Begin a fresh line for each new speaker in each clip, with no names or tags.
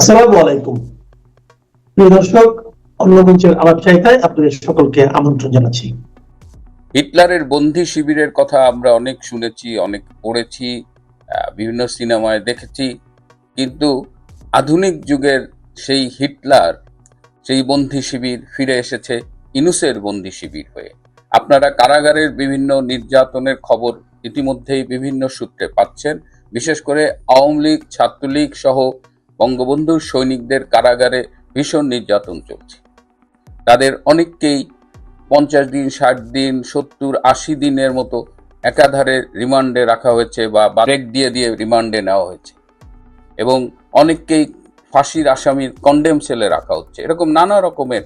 আসসালামু আলাইকুম। প্রিয় দর্শক, অন্য আলাপ চাইতায় আপনাদের সকলকে আমন্ত্রণ জানাচ্ছি।
হিটলারের বন্দি শিবিরের কথা আমরা অনেক শুনেছি, অনেক পড়েছি বিভিন্ন সিনেমায় দেখেছি। কিন্তু আধুনিক যুগের সেই হিটলার, সেই বন্দি শিবির ফিরে এসেছে ইনুসের বন্দি শিবির হয়ে। আপনারা কারাগারের বিভিন্ন নির্যাতনের খবর ইতিমধ্যেই বিভিন্ন সূত্রে পাচ্ছেন। বিশেষ করে আওয়ামী লীগ, ছাত্রলীগ সহ বঙ্গবন্ধুর সৈনিকদের কারাগারে ভীষণ নির্যাতন চলছে। তাদের অনেককেই পঞ্চাশ দিন, ষাট দিন, সত্তর, আশি দিনের মতো একাধারে রিমান্ডে রাখা হয়েছে বা ব্রেক দিয়ে দিয়ে রিমান্ডে নেওয়া হয়েছে। এবং অনেককেই ফাঁসির আসামির কন্ডেম সেলে রাখা হচ্ছে। এরকম নানা রকমের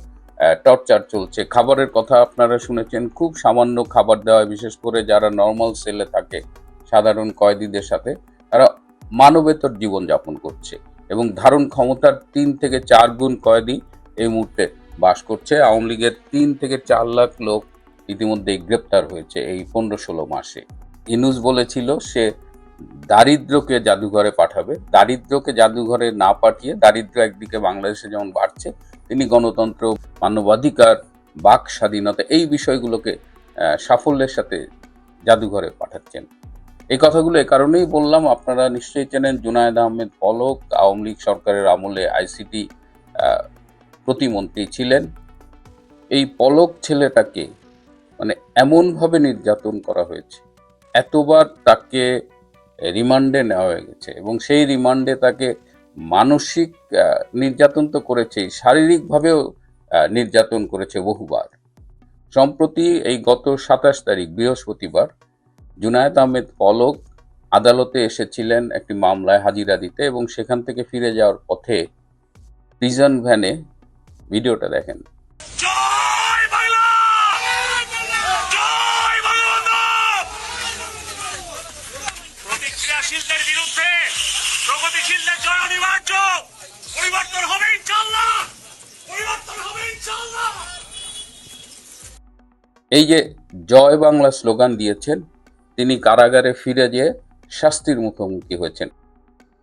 টর্চার চলছে। খাবারের কথা আপনারা শুনেছেন। খুব সামান্য খাবার দেওয়া বিশেষ করে যারা নর্মাল সেলে থাকে, সাধারণ কয়েদিদের সাথে, তারা মানবেতর জীবনযাপন করছে। এবং ধারণ ক্ষমতার তিন থেকে চার গুণ কয়েদি এই মুহূর্তে বাস করছে। আওয়ামী লীগের তিন থেকে চার লাখ লোক ইতিমধ্যেই গ্রেপ্তার হয়েছে এই পনেরো ষোলো মাসে। ইনুস বলেছিল সে দারিদ্রকে জাদুঘরে পাঠাবে। দারিদ্রকে জাদুঘরে না পাঠিয়ে দারিদ্র একদিকে বাংলাদেশে যেমন বাড়ছে, তিনি গণতন্ত্র, মানবাধিকার, বাক স্বাধীনতা এই বিষয়গুলোকে সাফল্যের সাথে জাদুঘরে পাঠাচ্ছেন। এই কথাগুলো এ কারণেই বললাম, আপনারা নিশ্চয়ই চেনেন জুনায়েদ আহমেদ পলক, আওয়ামী লীগ সরকারের আমলে আইসিটি প্রতিমন্ত্রী ছিলেন। এই পলক ছেলেটাকে মানে এমনভাবে নির্যাতন করা হয়েছে, এতবার তাকে রিমান্ডে নেওয়া হয়ে গেছে এবং সেই রিমান্ডে তাকে মানসিক নির্যাতন তো করেছেই, শারীরিকভাবেও নির্যাতন করেছে বহুবার। সম্প্রতি এই গত সাতাশ তারিখ বৃহস্পতিবার জুনায়েদ আহমেদ পলক আদালতে এসেছিলেন একটি মামলায় হাজিরা দিতে এবং সেখান থেকে ফিরে যাওয়ার পথে প্রিজন ভ্যানে ভিডিওটা দেখেন।
জয় বাংলা! জয় বঙ্গবন্ধু প্রতিক্রিয়াশীলদের বিরুদ্ধে প্রগতিশীলদের জয় অনিবার্য! পরিবর্তন হবে ইনশাল্লাহ পরিবর্তন হবে ইনশাল্লাহ
এই যে জয় বাংলা স্লোগান দিয়েছেন তিনি কারাগারে ফিরে যেয়ে শাস্তির মুখোমুখি হয়েছেন।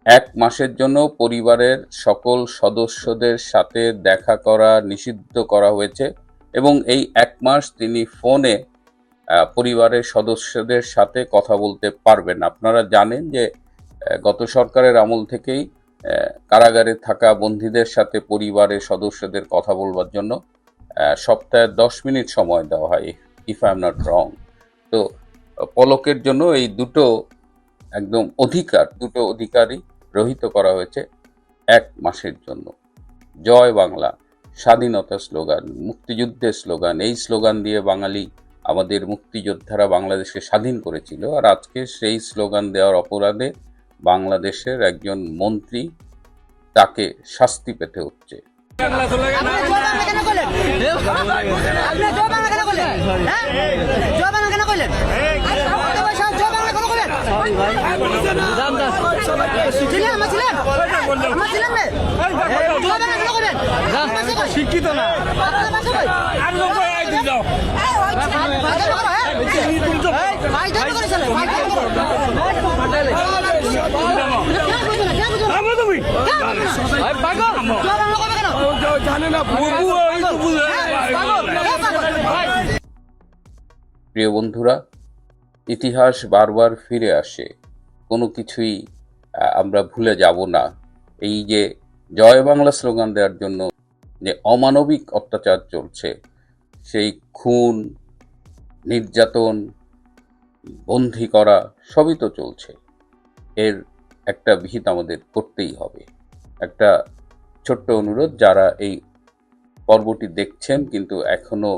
এক মাসের জন্য পরিবারের সকল সদস্যদের সাথে দেখা করা নিষিদ্ধ করা হয়েছে এবং এই এক মাস তিনি ফোনে পরিবারের সদস্যদের সাথে কথা বলতে পারবেন আপনারা জানেন যে গত সরকারের আমল থেকেই কারাগারে থাকা বন্দীদের সাথে পরিবারের সদস্যদের কথা বলবার জন্য সপ্তাহে দশ মিনিট সময় দেওয়া হয় if I am not wrong তো পলকের জন্য এই দুটো একদম অধিকার, দুটো অধিকারই রহিত করা হয়েছে এক মাসের জন্য। জয় বাংলা, স্বাধীনতা স্লোগান মুক্তিযুদ্ধের স্লোগান, এই স্লোগান দিয়ে বাঙালি, আমাদের মুক্তিযোদ্ধারা বাংলাদেশকে স্বাধীন করেছিল আর আজকে সেই স্লোগান দেওয়ার অপরাধে বাংলাদেশের একজন মন্ত্রী তাকে শাস্তি পেতে হচ্ছে।
কেন শিক্ষিত না হ্যাঁ?
জানে না
হ্যাঁ, হ্যাঁ।
প্রিয় বন্ধুরা ইতিহাস বারবার ফিরে আসে। কোনো কিছুই আমরা ভুলে যাব না। এই যে জয় বাংলা স্লোগান দেওয়ার জন্য যে অমানবিক অত্যাচার চলছে, সেই খুন, নির্যাতন, বন্দি করা, সবই তো চলছে। এর একটা বিহিত আমাদের করতেই হবে। একটা ছোট্ট অনুরোধ, যারা এই পর্বটি দেখছেন কিন্তু এখনও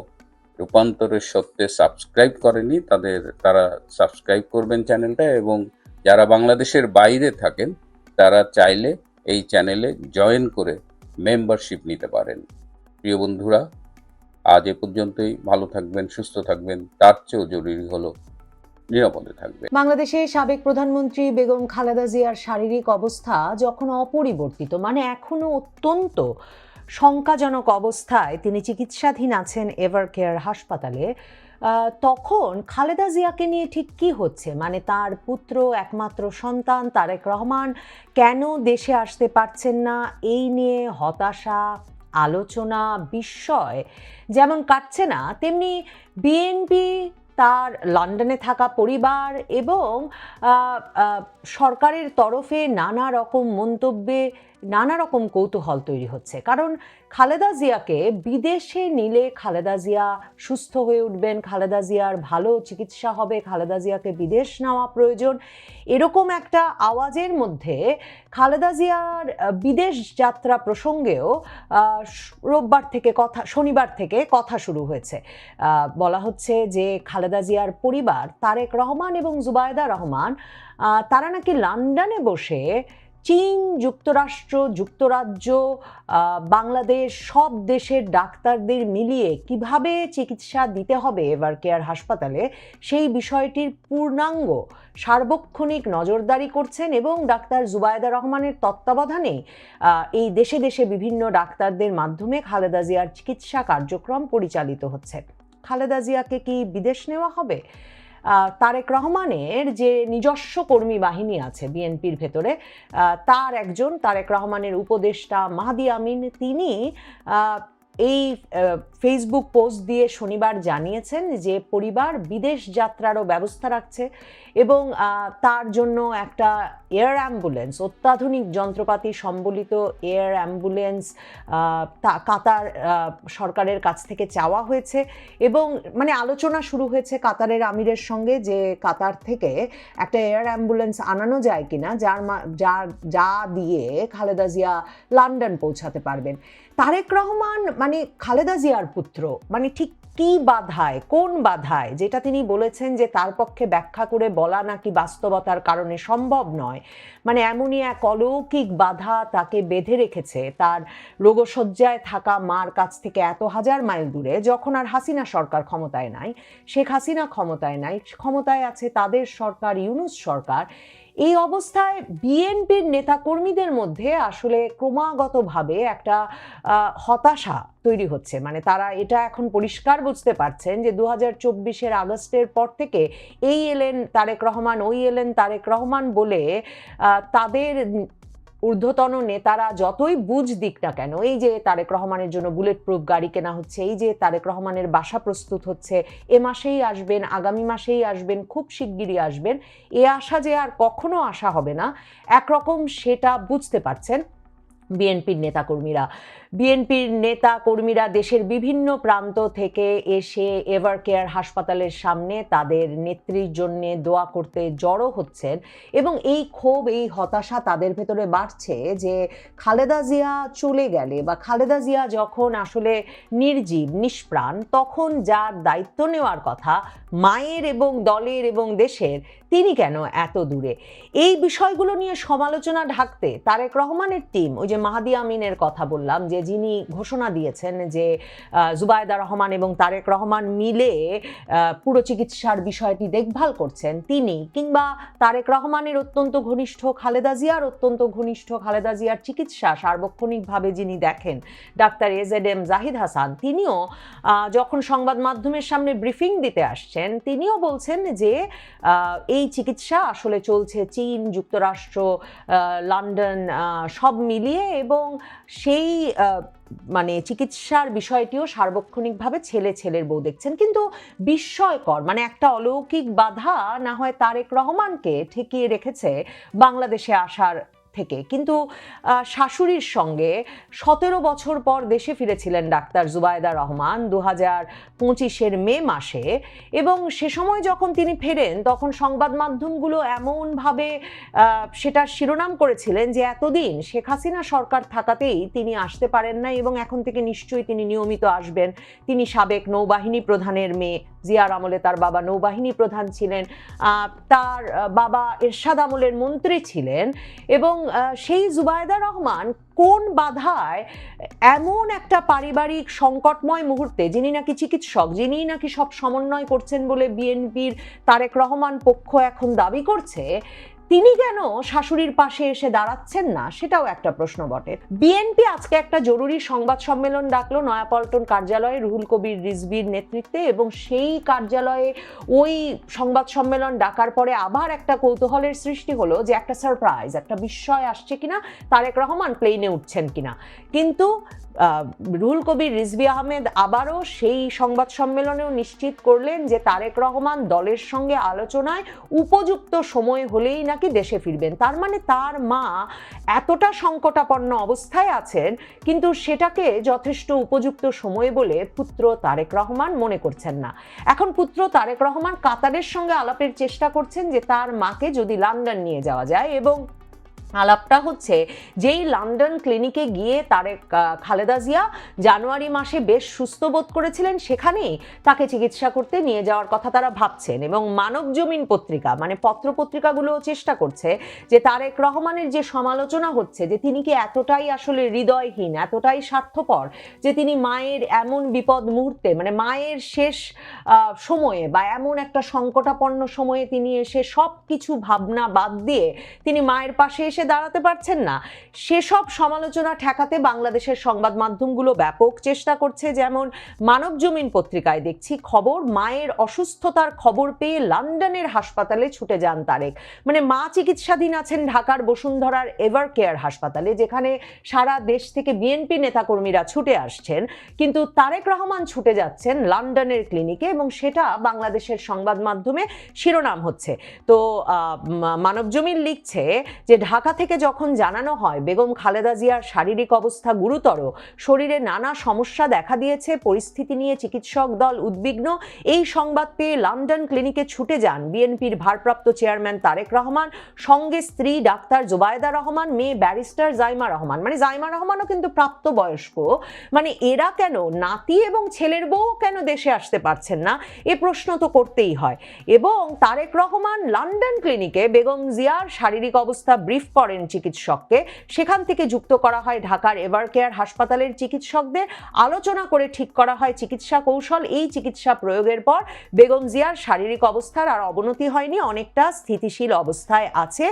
রূপান্তরের সত্ত্বে সাবস্ক্রাইব করেনি, তাদের, তারা সাবস্ক্রাইব করবেন চ্যানেলটা এবং যারা বাংলাদেশের বাইরে থাকেন, তারা চাইলে এই চ্যানেলে জয়েন করে মেম্বারশিপ নিতে পারেন। প্রিয় বন্ধুরা, আজ এ পর্যন্তই। ভালো থাকবেন, সুস্থ থাকবেন। তার চেয়েও জরুরি হলো নিরাপদে থাকবেন।
বাংলাদেশের সাবেক প্রধানমন্ত্রী বেগম খালেদা জিয়ার শারীরিক অবস্থা যখন অপরিবর্তিত মানে এখনও অত্যন্ত শঙ্কাজনক অবস্থায় তিনি চিকিৎসাধীন আছেন এভার কেয়ার হাসপাতালে তখন খালেদা জিয়াকে নিয়ে ঠিক কি হচ্ছে? মানে তার পুত্র, একমাত্র সন্তান তারেক রহমান কেন দেশে আসতে পারছেন না? এই নিয়ে হতাশা, আলোচনা, বিস্ময় যেমন কাটছে না, তেমনি বিএনপি তার লন্ডনে থাকা পরিবার এবং সরকারের তরফে নানা রকম মন্তব্যে নানা রকম কৌতূহল তৈরি হচ্ছে। কারণ খালেদা জিয়াকে বিদেশে নিলে খালেদা জিয়া সুস্থ হয়ে উঠবেন, খালেদা জিয়ার ভালো চিকিৎসা হবে, খালেদা জিয়াকে বিদেশ নেওয়া প্রয়োজন। এরকম একটা আওয়াজের মধ্যে খালেদা জিয়ার বিদেশ যাত্রা প্রসঙ্গেও রোববার থেকে কথা, শনিবার থেকে কথা শুরু হয়েছে। বলা হচ্ছে যে খালেদা জিয়ার পরিবার তারেক রহমান এবং জুবায়দা রহমান তারা নাকি লন্ডনে বসে চীন, যুক্তরাষ্ট্র, যুক্তরাজ্য বাংলাদেশ, সব দেশের ডাক্তারদের মিলিয়ে কীভাবে চিকিৎসা দিতে হবে এভার কেয়ার হাসপাতালে, সেই বিষয়টির পূর্ণাঙ্গ, সার্বক্ষণিক নজরদারি করছেন এবং ডাক্তার জুবায়দা রহমানের তত্ত্বাবধানে এই দেশে দেশে বিভিন্ন ডাক্তারদের মাধ্যমে খালেদা জিয়ার চিকিৎসা কার্যক্রম পরিচালিত হচ্ছে। খালেদা জিয়াকে কি বিদেশ নেওয়া হবে? তারেক রহমানের যে নিজস্ব কর্মী বাহিনী আছে বিএনপির ভেতরে তার একজন তারেক রহমানের উপদেষ্টা মাহাদি আমিন, তিনি এই ফেসবুক পোস্ট দিয়ে শনিবার জানিয়েছেন যে পরিবার বিদেশ যাত্রারও ব্যবস্থা রাখছে এবং তার জন্য একটা এয়ার অ্যাম্বুলেন্স অত্যাধুনিক যন্ত্রপাতি সম্বলিত এয়ার অ্যাম্বুলেন্স কাতার সরকারের কাছ থেকে চাওয়া হয়েছে এবং মানে আলোচনা শুরু হয়েছে কাতারের আমিরের সঙ্গে যে কাতার থেকে একটা এয়ার অ্যাম্বুলেন্স আনানো যায় কিনা, যার যা যা দিয়ে খালেদা জিয়া লন্ডন পৌঁছাতে পারবেন। তারেক রহমান মানে খালেদা জিয়ার পুত্র মানে ঠিক কি বাধায়, কোন বাধায়, যেটা তিনি বলেছেন যে তার পক্ষে ব্যাখ্যা করে বলা নাকি বাস্তবতার কারণে সম্ভব নয় মানে এমনই এক অলৌকিক বাধা তাকে বেঁধে রেখেছে তার রোগশয্যায় থাকা মার কাছ থেকে এত হাজার মাইল দূরে, যখন আর হাসিনা সরকার ক্ষমতায় নাই, শেখ হাসিনা ক্ষমতায় নাই, ক্ষমতায় আছে তাদের সরকার, ইউনুস সরকার এই অবস্থায় বিএনপির নেতাকর্মীদের মধ্যে আসলে ক্রমাগতভাবে একটা হতাশা তৈরি হচ্ছে। মানে তারা এটা এখন পরিষ্কার বুঝতে পারছেন যে দু হাজার চব্বিশের আগস্টের পর থেকে এই এলেন তারেক রহমান, ওই এলেন তারেক রহমান বলে তাদের ঊর্ধ্বতন নেতারা যতই বুঝ দিক না কেন, এই যে তারেক রহমানের জন্য বুলেট প্রুফ গাড়ি কেনা হচ্ছে, এই যে তারেক রহমানের বাসা প্রস্তুত হচ্ছে, এ মাসেই আসবেন, আগামী মাসেই আসবেন, খুব শিগগিরই আসবেন, এ আশা যে আর কখনো আশা হবে না, একরকম সেটা বুঝতে পারছেন বিএনপির নেতাকর্মীরা। বিএনপির নেতা কর্মীরা দেশের বিভিন্ন প্রান্ত থেকে এসে এভার কেয়ার হাসপাতালের সামনে তাদের নেত্রীর জন্য দোয়া করতে জড়ো হচ্ছেন এবং এই ক্ষোভ, এই হতাশা তাদের ভেতরে বাড়ছে যে খালেদা জিয়া চলে গেলে বা খালেদা জিয়া যখন আসলে নির্জীব, নিষ্প্রাণ, তখন যার দায়িত্ব নেওয়ার কথা মায়ের এবং দলের এবং দেশের, তিনি কেন এত দূরে? এই বিষয়গুলো নিয়ে সমালোচনা ঢাকতে তারেক রহমানের টিম ওই যে মাহাদি আমিনের কথা বললাম যে যিনি ঘোষণা দিয়েছেন যে জুবায়দা রহমান এবং তারেক রহমান মিলে পুরো চিকিৎসার বিষয়টি দেখভাল করছেন তিনি কিংবা তারেক রহমানের অত্যন্ত ঘনিষ্ঠ খালেদা জিয়ার অত্যন্ত ঘনিষ্ঠ খালেদা জিয়ার চিকিৎসা সার্বক্ষণিকভাবে যিনি দেখেন, ডাক্তার এজ এড এম জাহিদ হাসান, তিনিও যখন সংবাদ মাধ্যমের সামনে ব্রিফিং দিতে আসছেন, তিনিও বলছেন যে এই চিকিৎসা আসলে চলছে চীন, যুক্তরাষ্ট্র লন্ডন সব মিলিয়ে এবং সেই মানে চিকিৎসার বিষয়টিও সার্বক্ষণিকভাবে ছেলে ছেলের বউ দেখছেন। কিন্তু বিস্ময়কর মানে একটা অলৌকিক বাধা না হয় তারেক রহমানকে ঠেকিয়ে রেখেছে বাংলাদেশে আসার থেকে। কিন্তু শাশুড়ির সঙ্গে সতেরো বছর পর দেশে ফিরেছিলেন ডাক্তার জুবায়দা রহমান দু হাজার পঁচিশের মে মাসে এবং সে সময় যখন তিনি ফেরেন তখন সংবাদ মাধ্যমগুলো এমনভাবে সেটার শিরোনাম করেছিলেন যে এতদিন শেখ হাসিনা সরকার থাকাতেই তিনি আসতে পারেন না এবং এখন থেকে নিশ্চয়ই তিনি নিয়মিত আসবেন। তিনি সাবেক নৌবাহিনী প্রধানের মেয়ে, জিয়ার আমলে তার বাবা নৌবাহিনী প্রধান ছিলেন। তার বাবা এরশাদ আমলের মন্ত্রী ছিলেন এবং সেই জুবায়দা রহমান কোন বাধায় এমন একটা পারিবারিক সংকটময় মুহূর্তে, যিনি নাকি চিকিৎসক, যিনি নাকি সব সমন্বয় করছেন বলে বিএনপির তারেক রহমান পক্ষ এখন দাবি করছে তিনি কেন শাশুড়ির পাশে এসে দাঁড়াচ্ছেন না? সেটাও একটা প্রশ্ন বটে। বিএনপি আজকে একটা জরুরি সংবাদ সম্মেলন ডাকলো নয়াপল্টন কার্যালয়ে রুহুল কবির রিজভির নেতৃত্বে এবং সেই কার্যালয়ে ওই সংবাদ সম্মেলন ডাকার পরে আবার একটা কৌতূহলের সৃষ্টি হলো যে একটা সারপ্রাইজ একটা বিস্ময় আসছে কিনা? তারেক রহমান প্লেনে উঠছেন কিনা? কিন্তু রুহুল কবির রিজভি আহমেদ আবারও সেই সংবাদ সম্মেলনেও নিশ্চিত করলেন যে তারেক রহমান দলের সঙ্গে আলোচনায় উপযুক্ত সময় হলেই নাকি দেশে ফিরবেন। তার মানে তার মা এতটা সংকটাপন্ন অবস্থায় আছেন, কিন্তু সেটাকে যথেষ্ট উপযুক্ত সময় বলে পুত্র তারেক রহমান মনে করছেন না। এখন পুত্র তারেক রহমান কাতারের সঙ্গে আলাপের চেষ্টা করছেন যে তার মাকে যদি লন্ডন নিয়ে যাওয়া যায় এবং আলাপটা হচ্ছে যেই লন্ডন ক্লিনিকে গিয়ে তারেক খালেদা জিয়া জানুয়ারি মাসে বেশ সুস্থ বোধ করেছিলেন, সেখানেই তাকে চিকিৎসা করতে নিয়ে যাওয়ার কথা তারা ভাবছেন। এবং মানব জমিন পত্রিকা মানে পত্র পত্রিকাগুলোও চেষ্টা করছে যে তারেক রহমানের যে সমালোচনা হচ্ছে, যে তিনি কি এতটাই আসলে হৃদয়হীন, এতটাই স্বার্থপর, যে তিনি মায়ের এমন বিপদ মুহূর্তে মানে মায়ের শেষ সময়ে বা এমন একটা সংকটাপন্ন সময়ে তিনি এসে সব কিছু ভাবনা বাদ দিয়ে তিনি মায়ের পাশে এসে দাঁড়াতে পারছেন না। সেসব সমালোচনা ঠেকাতে বাংলাদেশের সংবাদ মাধ্যমগুলো ব্যাপক চেষ্টা করছে, যেমন মানব জমিন পত্রিকায় দেখছি, খবর, মায়ের অসুস্থতার খবর পেয়ে লন্ডনের হাসপাতালে ছুটে যান তারেক। মানে মা চিকিৎসাধীন আছেন ঢাকার বসুন্ধরার এভার কেয়ার হাসপাতালে, যেখানে সারা দেশ থেকে বিএনপি নেতাকর্মীরা ছুটে আসছেন। কিন্তু তারেক রহমান ছুটে যাচ্ছেন লন্ডনের ক্লিনিকে এবং সেটা বাংলাদেশের সংবাদ মাধ্যমে শিরোনাম হচ্ছে। তো মানবজমিন লিখছে যে ঢাকা থেকে যখন জানানো হয় বেগম খালেদা জিয়ার শারীরিক অবস্থা গুরুতর, শরীরে নানা সমস্যা দেখা দিয়েছে, পরিস্থিতি নিয়ে চিকিৎসক দল উদ্বিগ্ন, এই সংবাদ পেয়ে লন্ডন ক্লিনিকে ছুটে যান বিএনপির ভারপ্রাপ্ত চেয়ারম্যান তারেক রহমান, সঙ্গে স্ত্রী ডাক্তার জোবায়দা রহমান, মেয়ে ব্যারিস্টার জাইমা রহমান। মানে জাইমা রহমানও কিন্তু প্রাপ্তবয়স্ক। মানে এরা কেন, নাতি এবং ছেলের বউ কেন দেশে আসতে পারছেন না? এ প্রশ্ন তো করতেই হয়। এবং তারেক রহমান লন্ডন ক্লিনিকে বেগম জিয়ার শারীরিক অবস্থা ব্রিফ করেন চিকিৎসককে। সেখান থেকে যুক্ত করা হয় ঢাকার এভার কেয়ার হাসপাতালের চিকিৎসকদের। আলোচনা করে ঠিক করা হয় চিকিৎসা কৌশল। এই চিকিৎসা প্রয়োগের পর বেগম জিয়ার শারীরিক অবস্থার আর অবনতি হয়নি, অনেকটা স্থিতিশীল অবস্থায় আছে।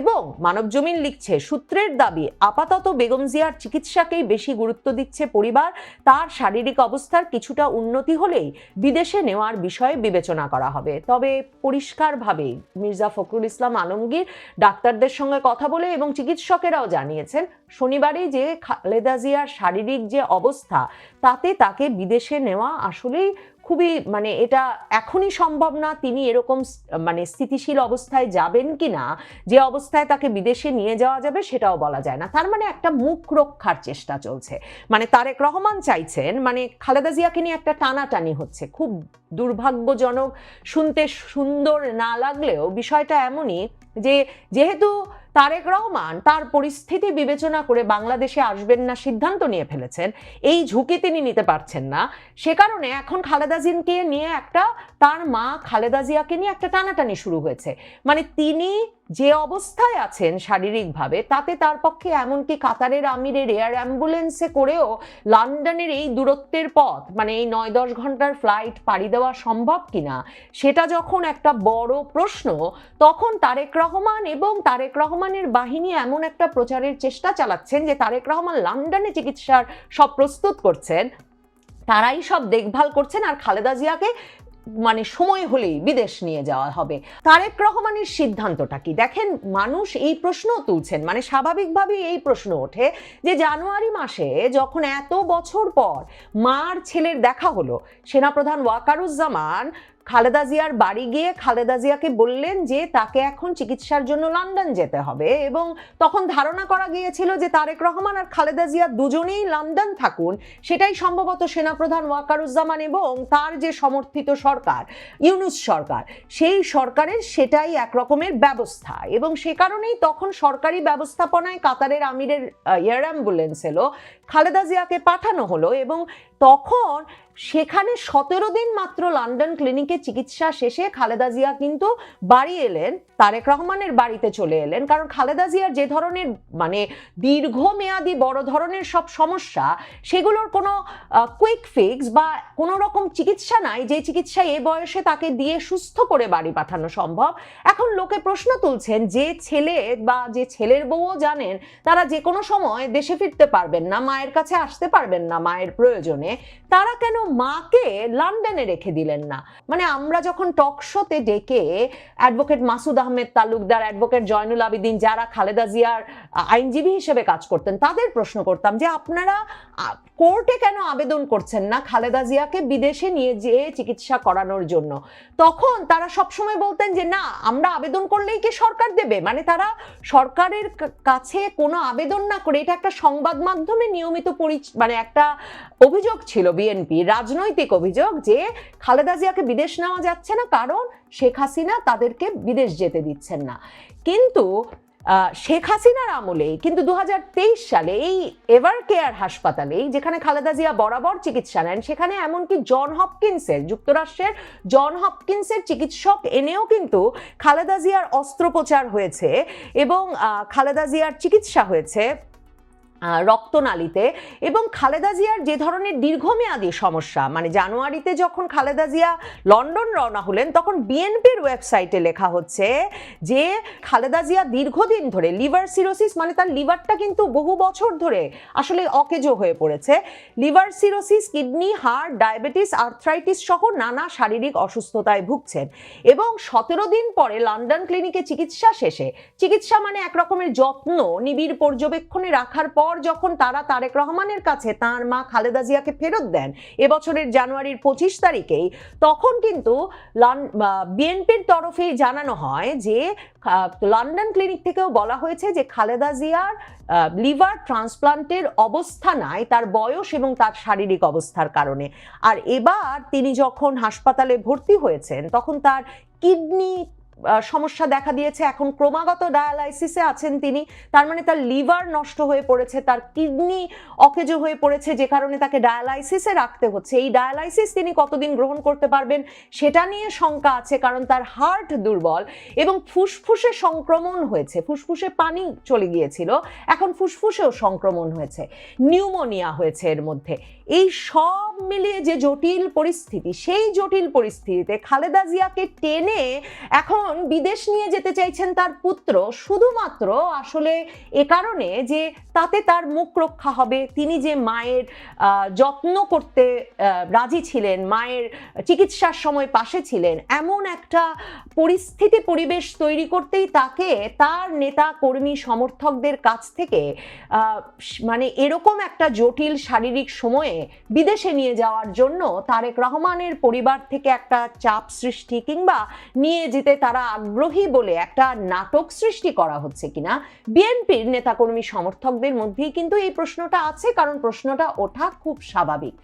এবং মানবজমিন লিখছে, সূত্রের দাবি, আপাতত বেগম জিয়ার চিকিৎসাকেই বেশি গুরুত্ব দিচ্ছে পরিবার। তার শারীরিক অবস্থার কিছুটা উন্নতি হলেই বিদেশে নেওয়ার বিষয়ে বিবেচনা করা হবে। তবে পরিষ্কারভাবে মির্জা ফখরুল ইসলাম আলমগীর ডাক্তারদের সঙ্গে কথা বলে এবং চিকিৎসকেরাও জানিয়েছেন শনিবারে যে খালেদা জিয়ার শারীরিক যে অবস্থা, তাতে তাকে বিদেশে নেওয়া আসলেই খুবই মানে এটা এখনই সম্ভব না তিনি এরকম মানে স্থিতিশীল অবস্থায় যাবেন কি না, যে অবস্থায় তাকে বিদেশে নিয়ে যাওয়া যাবে সেটাও বলা যায় না। তার মানে একটা মুখ রক্ষার চেষ্টা চলছে। মানে তারেক রহমান চাইছেন মানে খালেদা জিয়াকে নিয়ে একটা টানাটানি হচ্ছে। খুব দুর্ভাগ্যজনক, শুনতে সুন্দর না লাগলেও বিষয়টা এমনই যে যেহেতু তারেক রহমান তার পরিস্থিতি বিবেচনা করে বাংলাদেশে আসবেন না সিদ্ধান্ত নিয়ে ফেলেছেন। এই ঝুঁকি তিনি নিতে পারছেন না। সে কারণে এখন খালেদা জিয়াকে নিয়ে একটা তার মা খালেদা জিয়াকে নিয়ে একটা টানাটানি শুরু হয়েছে। মানে তিনি যে অবস্থায় আছেন শারীরিকভাবে, তাতে তার পক্ষে এমনকি কাতারের আমিরের এয়ার অ্যাম্বুলেন্সে করেও লন্ডনের এই দূরত্বের পথ মানে এই নয় দশ ঘণ্টার ফ্লাইট পাড়ি দেওয়া সম্ভব কিনা, সেটা যখন একটা বড় প্রশ্ন, তখন তারেক রহমান এবং তারেক রহমানের বাহিনী এমন একটা প্রচারের চেষ্টা চালাচ্ছেন যে তারেক রহমান লন্ডনে চিকিৎসার সব প্রস্তুত করছেন। তারাই সব দেখভাল করছেন আর খালেদা জিয়াকে মানে সময় হলেই বিদেশ নিয়ে যাওয়া হবে। তারেক রহমানের সিদ্ধান্তটা কি? দেখেন, মানুষ এই প্রশ্ন তুলছেন। মানে স্বাভাবিকভাবেই এই প্রশ্ন ওঠে যে জানুয়ারি মাসে যখন এত বছর পর মার ছেলের দেখা হলো, সেনাপ্রধান ওয়াকারুজ্জামান খালেদা জিয়ার বাড়ি গিয়ে খালেদা জিয়াকে বললেন যে তাকে এখন চিকিৎসার জন্য লন্ডন যেতে হবে এবং তখন ধারণা করা গিয়েছিল যে তারেক রহমান আর খালেদা জিয়া দুজনেই লন্ডন থাকুন। সেটাই সম্ভবত সেনাপ্রধান ওয়াকারুজ্জামান এবং তার যে সমর্থিত সরকার, ইউনুস সরকার, সেই সরকারের সেটাই এক রকমের ব্যবস্থা এবং সে কারণেই তখন সরকারি ব্যবস্থাপনায় কাতারের আমিরের এয়ার অ্যাম্বুলেন্স এলো, খালেদা জিয়াকে পাঠানো হলো এবং তখন সেখানে সতেরো দিন মাত্র লন্ডন ক্লিনিকে চিকিৎসা শেষে খালেদা জিয়া কিন্তু বাড়ি এলেন, তারেক রহমানের বাড়িতে চলে এলেন। কারণ খালেদা জিয়ার যে ধরনের মানে দীর্ঘমেয়াদী বড় ধরনের সব সমস্যা, সেগুলোর কোনো কুইক ফিক্স বা কোনো রকম চিকিৎসা নাই। যে চিকিৎসা এ বয়সে তাকে দিয়ে সুস্থ করে বাড়ি পাঠানো সম্ভব। এখন লোকে প্রশ্ন তুলছেন, যে ছেলে বা যে ছেলের বউও জানেন, তারা যে কোনো সময় দেশে ফিরতে পারবেন না, মায়ের কাছে আসতে পারবেন না মায়ের প্রয়োজনে। তারা কেন মাকে লন্ডনে রেখে দিলেন না। মানে আমরা যখন টক শোতে ডেকে অ্যাডভোকেট মাসুদ আহমেদ তালুকদার, অ্যাডভোকেট জয়নুল আবিদিন, যারা খালেদা জিয়ার আইনজীবী হিসেবে কাজ করতেন, তাদের প্রশ্ন করতাম যে আপনারা কোর্টে কেন আবেদন করছেন না খালেদা জিয়াকে বিদেশে নিয়ে যেয়ে চিকিৎসা করানোর জন্য? তখন তারা সবসময় বলতেন যে, না, আমরা আবেদন করলেই কি সরকার দেবে? মানে তারা সরকারের কাছে কোনো আবেদন না করে, এটা একটা সংবাদ মাধ্যমে নিয়মিত পরিচ- মানে একটা অভিযোগ ছিল বিএনপি রাজনৈতিক অভিযোগ যে খালেদা জিয়াকে বিদেশ নেওয়া যাচ্ছে না, কারণ শেখ হাসিনা তাদেরকে বিদেশ যেতে দিচ্ছেন না। কিন্তু শেখ হাসিনার আমলেই কিন্তু দু হাজার তেইশ সালে এই এভার কেয়ার হাসপাতালেই যেখানে খালেদা জিয়া বরাবর চিকিৎসা নেন, সেখানে এমনকি জন হপকিন্সের, যুক্তরাষ্ট্রের জন হপকিন্সের চিকিৎসক এনেও কিন্তু খালেদা জিয়ার অস্ত্রোপচার হয়েছে এবং খালেদা জিয়ার চিকিৎসা হয়েছে রক্তনালীতে এবং খালেদা জিয়ার যে ধরনের দীর্ঘমেয়াদী সমস্যা মানে জানুয়ারিতে যখন খালেদা জিয়া লন্ডন রওনা হলেন, তখন বিএনপির ওয়েবসাইটে লেখা হচ্ছে যে খালেদা জিয়া দীর্ঘদিন ধরে লিভার সিরোসিস মানে তার লিভারটা কিন্তু বহু বছর ধরে আসলে অকেজো হয়ে পড়েছে। Liver cirrhosis, kidney heart diabetes, arthritis সহ নানা শারীরিক অসুস্থতায় ভুগছেন এবং সতেরো দিন পরে লন্ডন ক্লিনিকে চিকিৎসা শেষে, চিকিৎসা মানে এক রকমের যত্ন নিবিড় পর্যবেক্ষণে রাখার পর যখন তারা তারেক রহমানের কাছে তার মা খালেদা জিয়াকে ফেরত দেন, এবছরের জানুয়ারির পঁচিশ তারিখেই, তখন কিন্তু বিএনপির তরফে জানানো হয় যে লন্ডন ক্লিনিক থেকেও বলা হয়েছে যে খালেদা জিয়ার লিভার ট্রান্সপ্লান্টের অবস্থা নাই, তার বয়স এবং তার শারীরিক অবস্থার কারণে। আর এবার তিনি যখন হাসপাতালে ভর্তি হয়েছেন, তখন তার কিডনি সমস্যা দেখা দিয়েছে। এখন ক্রমাগত ডায়ালাইসিসে আছেন তিনি। তার মানে তার লিভার নষ্ট হয়ে পড়েছে, তার কিডনি অকেজো হয়ে পড়েছে, যে কারণে তাকে ডায়ালাইসিসে রাখতে হচ্ছে। এই ডায়ালাইসিস তিনি কতদিন গ্রহণ করতে পারবেন সেটা নিয়ে শঙ্কা আছে, কারণ তার হার্ট দুর্বল এবং ফুসফুসে সংক্রমণ হয়েছে। ফুসফুসে পানি চলে গিয়েছিল, এখন ফুসফুসেও সংক্রমণ হয়েছে। নিউমোনিয়া হয়েছে এর মধ্যে। এই সব মিলিয়ে যে জটিল পরিস্থিতি, সেই জটিল পরিস্থিতিতে খালেদা জিয়াকে টেনে এখন বিদেশ নিয়ে যেতে চাইছেন তার পুত্র, শুধুমাত্র আসলে এ কারণে যে তাতে তার মুখ রক্ষা হবে, তিনি যে মায়ের যত্ন করতে রাজি ছিলেন, মায়ের চিকিৎসার সময় পাশে ছিলেন, এমন একটা পরিস্থিতি পরিবেশ তৈরি করতেই তাকে তার নেতা, কর্মী, সমর্থকদের কাছ থেকে মানে এরকম একটা জটিল শারীরিক সময়ে বিদেশে নিয়ে যাওয়ার জন্য তারেক রহমানের পরিবার থেকে একটা চাপ সৃষ্টি কিংবা নিয়ে যেতে তারা আগ্রহী বলে একটা নাটক সৃষ্টি করা হচ্ছে কিনা, বিএনপির নেতাকর্মী সমর্থকদের মধ্যেই কিন্তু এই প্রশ্নটা আছে, কারণ প্রশ্নটা ওঠা খুব স্বাভাবিক।